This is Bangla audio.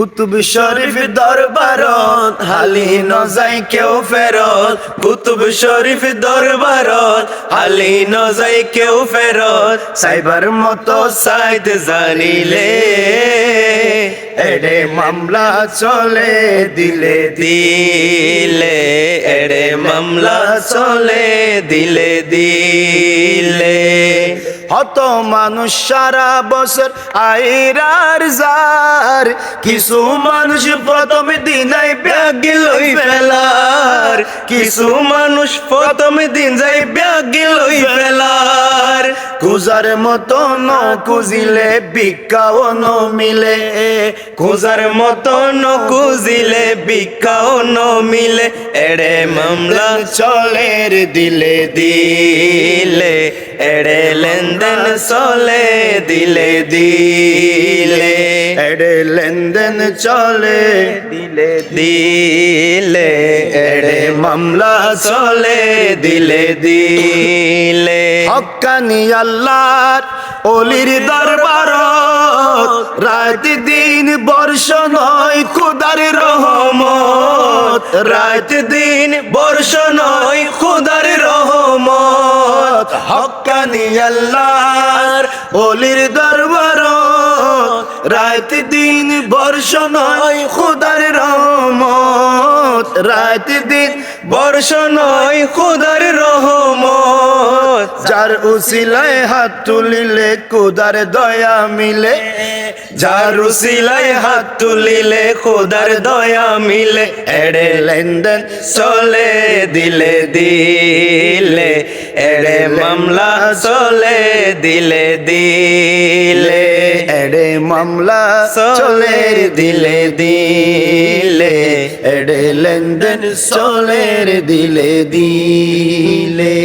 কুতুব শরীফ দরবারত, হালি ন যাই কেউ ফেরত। কুতুব শরীফ দরবারত, হালি ন যাই কেউ ফেরত। সাইবার মতো সাইদ জানিলে, এডে মামলা চলে, দিলে দিলে। এডে মামলা চলে, দিলে দিলে। হত মানুষ সারা বছর আইরার যার কিছু মানুষ প্রথম দিনাই ব্যাগি লই ফেলার। কিছু মানুষ প্রথম দিন যাই ব্যাগি লই ফেলার। কুজার মতো ন কুজিলে ভিক্ষাও ন মিলে। কুজার মতো ন কুজিলে ন মিলে। এড়ে মামলা চলে রে দিলে দিলে। এড়ে লেনদেন চলে দিলে দিলে। এড়ে লেনদেন চলে দিলে দিলে। এড়ে মামলা চলে দিলে দিলে। হকানি আল্লাহর অলির দরবার রাত দিন বর্ষ নয় খুদার রহমত। রাত দিন বর্ষ নয় খুদার রহমত। হকানি আল্লাহর অলির দরবার রাত দিন বর্ষ নয় খুদার রহমত। রাত দিন বর্ষ নয় খুদার যার উসিলায় হাত তুলিলে কুদার দয়া মিলে। যার উসিলায় হাত তুলিলে খুদার দয়া মিলে। এড়ে লেনদেন চলে, দিলে দিলে। এড়ে মামলা চলে, দিলে দিলে। এড়ে মামলা চলে, দিলে দিলে। এড়ে লেনদেন চলে, দিলে দিলে।